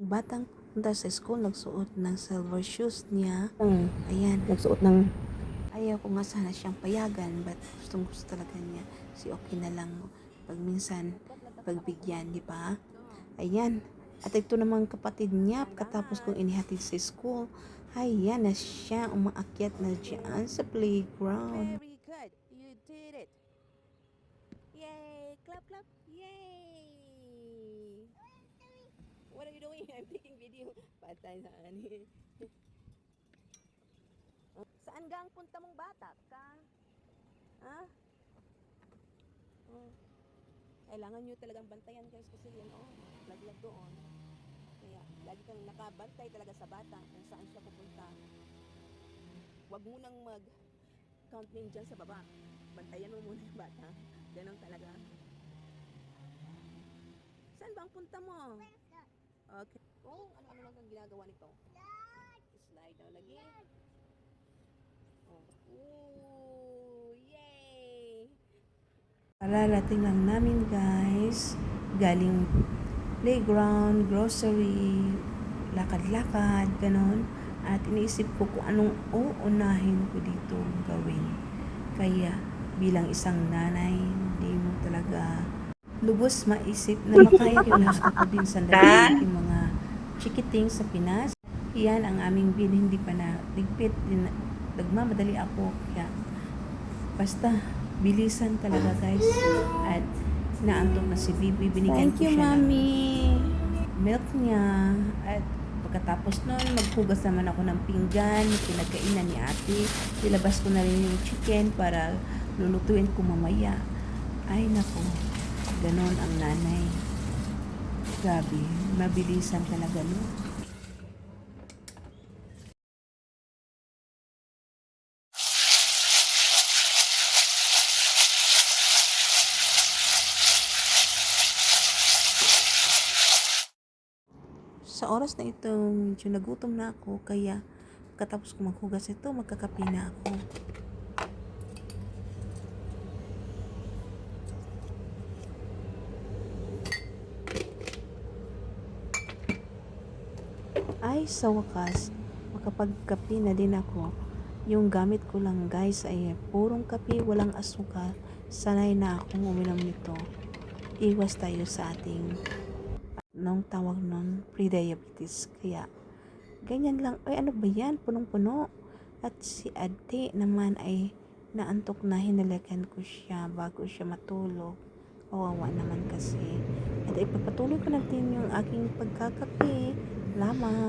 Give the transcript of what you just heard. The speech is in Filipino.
Batang punta sa school, nagsuot ng silver shoes niya. Ang Ayan, nagsuot ng ayaw ko nga sana siyang payagan, but gustong gusto talaga niya. Si okay na lang pag minsan pagbigyan, di ba? Ayan. At ito namang kapatid niya, katapos kong inihatid sa school, ayan na siya, umaakyat na dyan sa playground. Very good. You did it. Yay! Clap, clap. Yay! I'm taking video. Patay saan. Oh, Saan ga ang punta mong bata ka? Ha? Oh. Kailangan nyo talagang bantayan guys kasi yan oh, laglag doon. Kaya lagi kang nakabantay talaga sa bata kung saan siya pupunta. Huwag mo nang mag count name dyan sa baba. Bantayan mo muna yung bata. Ganon talaga. Saan ba ang punta mo? Okay. Oh, ano-ano lang ang ginagawa nito? Slide daw lagi. Oh. Ooh, yay! Kararating lang namin guys, galing playground, grocery, lakad-lakad, ganon. At iniisip ko kung anong uunahin ko dito gawin. Kaya bilang isang nanay, hindi mo lubos maisip na makaya yung lahat ko din sandali yung mga chikiting sa Pinas. Iyan ang aming bin, hindi pa na ligpit. Din, nagmamadali ako. Kaya basta bilisan talaga guys. At naantok na si Bibi. Binigyan ko siya ng milk niya. At pagkatapos nun, maghugas naman ako ng pinggan. Pinagkainan ni ate. Nilabas ko na rin yung chicken para lulutuin ko mamaya. Ay nako, ganon ang nanay. Grabe, mabilisan talaga no. Sa oras na ito, medyo nagutom na ako, kaya katapos ko maghugas ito, magkakape na ako. Ay, sa wakas, makapagkape na din ako. Yung gamit ko lang guys ay purong kape, walang asukal. Sanay na akong uminom nito. Iwas tayo sa ating nung tawag nun, pre-diabetes. Kaya, ganyan lang. Ay, ano ba yan? Punong-puno. At si ate naman ay naantok na hinalakan ko siya bago siya matulog. Kawawa naman kasi. At ipapatuloy ko natin yung aking pagkakape. Salamat.